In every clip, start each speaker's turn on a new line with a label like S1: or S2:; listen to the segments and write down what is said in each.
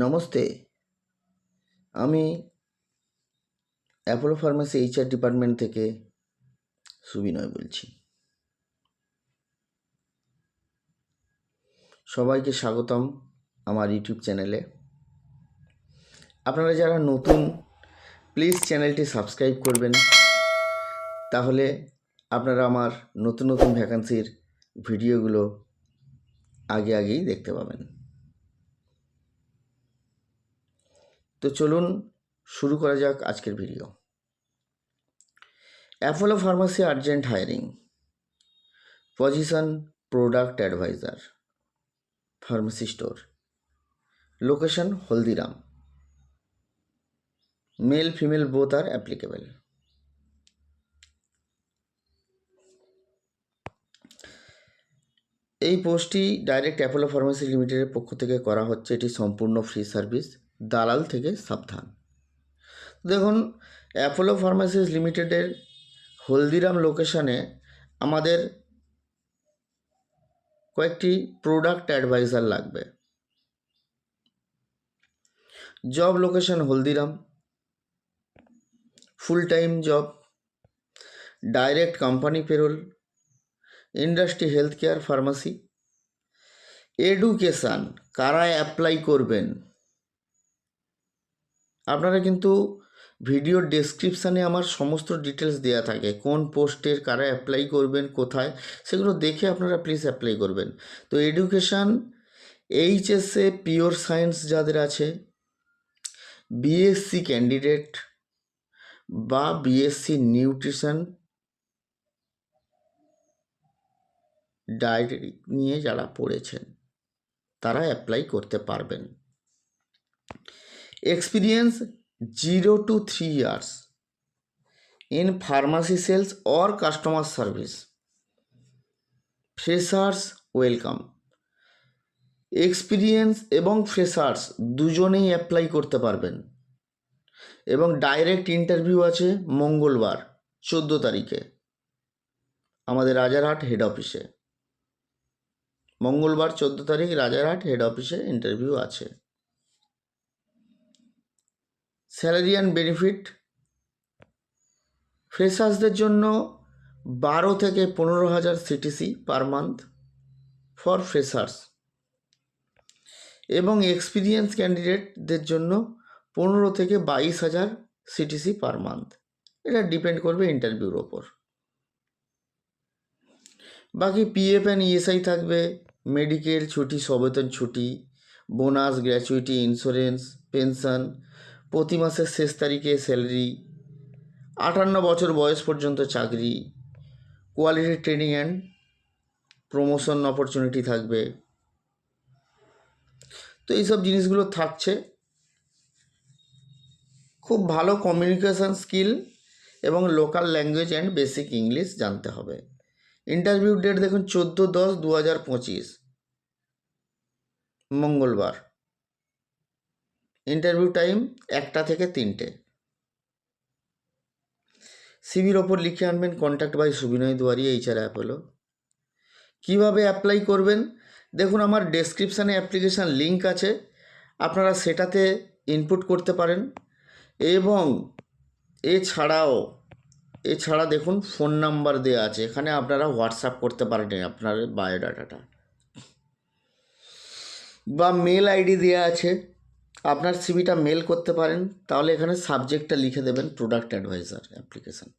S1: নমস্তে। আমি Apollo pharmacy HR department থেকে সুবিনয় বলছি। সবাইকে স্বাগতম আমার ইউটিউব চ্যানেলে। আপনারা যারা নতুন প্লিজ চ্যানেলটি সাবস্ক্রাইব করবেন। তাহলে আপনারা আমার নতুন নতুন ভ্যাকান্সির ভিডিওগুলো আগে আগেই দেখতে পাবেন। তো চলুন শুরু করা যাক আজকের video Apollo pharmacy urgent hiring position product advisor pharmacy store location Haldiram male female both আর অ্যাপ্লিকেবল এই পোস্টটি ডাইরেক্ট অ্যাপোলো ফার্মাসি লিমিটেডের পক্ষ থেকে করা হচ্ছে। এটি সম্পূর্ণ ফ্রি সার্ভিস দালাল থেকে সাবধান। দেখুন অ্যাপোলো ফার্মাসিস লিমিটেডের হলদিরাম লোকেশনে আমাদের কয়েকটি প্রোডাক্ট অ্যাডভাইজার লাগবে। Job location Haldiram. Full time job direct company payroll industry health care pharmacy education কারা অ্যাপ্লাই করবেন? আপনারা কিন্তু ভিডিওর ডেসক্রিপশানে আমার সমস্ত ডিটেলস দেওয়া থাকে। কোন পোস্টের কারা অ্যাপ্লাই করবেন, কোথায়, সেগুলো দেখে আপনারা প্লিজ অ্যাপ্লাই করবেন। তো এডুকেশান এইচএসএ পিওর সায়েন্স যাদের আছে বিএসসি ক্যান্ডিডেট বা বিএসসি নিউট্রিশন ডায়েরি নিয়ে যারা পড়েছেন, তারা অ্যাপ্লাই করতে পারবেন। Experience zero to three years in pharmacy sales or customer service freshers welcome experience এবং ফ্রেশার্স দুজনেই অ্যাপ্লাই করতে পারবেন। এবং ডাইরেক্ট ইন্টারভিউ আছে মঙ্গলবার, চোদ্দ তারিখে। আমাদের রাজারহাট হেড অফিসে মঙ্গলবার, চোদ্দ তারিখ রাজারহাট হেড অফিসে ইন্টারভিউ আছে। স্যালারি অ্যান্ড বেনিফিট ফ্রেশার্সদের জন্য বারো থেকে পনেরো হাজার CTC per month for freshers এবং এক্সপিরিয়েন্স ক্যান্ডিডেটদের জন্য পনেরো থেকে বাইশ হাজার সিটিসি পার মান্থ এটা ডিপেন্ড করবে ইন্টারভিউর ওপর। বাকি পিএফ অ্যান্ড ইএসআই থাকবে মেডিকেল ছুটি, সবেতন ছুটি বোনাস গ্র্যাচুইটি ইন্স্যুরেন্স পেনশন প্রতি মাসের শেষ তারিখে স্যালারি, আটান্ন বছর বয়স পর্যন্ত চাকরি, quality training and promotion opportunity থাকবে। তো এইসব জিনিসগুলো থাকছে। খুব ভালো কমিউনিকেশান স্কিল এবং local language and basic English জানতে হবে। ইন্টারভিউ ডেট দেখুন চোদ্দ দশ দু হাজার পঁচিশ, মঙ্গলবার। ইন্টারভিউ টাইম একটা থেকে তিনটে। সিভির ওপর লিখে আনবেন contact by Subinoy Duari HR app হলো। কীভাবে অ্যাপ্লাই করবেন? দেখুন, আমার ডেসক্রিপশানে অ্যাপ্লিকেশান লিঙ্ক আছে। আপনারা সেটাতে ইনপুট করতে পারেন। এবং এছাড়াও, এছাড়া দেখুন ফোন নাম্বার দেওয়া আছে। এখানে আপনারা হোয়াটসঅ্যাপ করতে পারেন আপনার বায়োডাটাটা বা মেল আইডি দেওয়া আছে। আপনার সিভিটা মেল করতে পারেন, তাহলে এখানে সাবজেক্টটা লিখে দেবেন প্রোডাক্ট অ্যাডভাইজার অ্যাপ্লিকেশান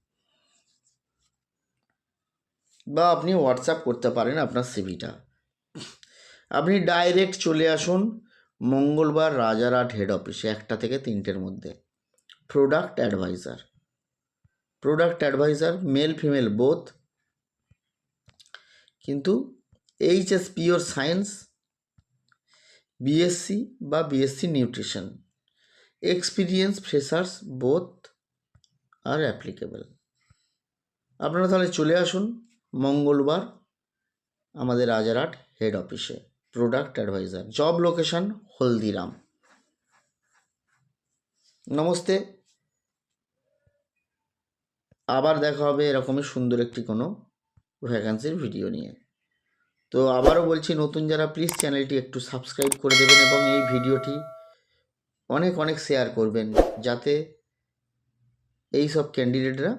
S1: বা আপনি হোয়াটসঅ্যাপ করতে পারেন আপনার সিভিটা। আপনি ডাইরেক্ট চলে আসুন মঙ্গলবার রাজারহাট হেড অফিসে একটা থেকে তিনটের মধ্যে। Product advisor product advisor male female both কিন্তু এইচএস পিওর সায়েন্স বিএসসি বা BSc nutrition experience freshers both আর অ্যাপ্লিকেবল আপনারা তাহলে চলে আসুন মঙ্গলবার আমাদের রাজারহাট হেড অফিসে product advisor job location Haldiram. Namaste. আবার দেখা হবে এরকমই সুন্দর একটি কোনো ভ্যাকান্সির ভিডিও নিয়ে। তো আবারও বলছি, নতুন যারা প্লিজ চ্যানেলটি একটু সাবস্ক্রাইব করে দেবেন এবং এই ভিডিওটি অনেক অনেক শেয়ার করবেন যাতে এই সব ক্যান্ডিডেটরা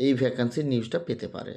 S1: এই ভ্যাকান্সির নিউজটা পেতে পারে।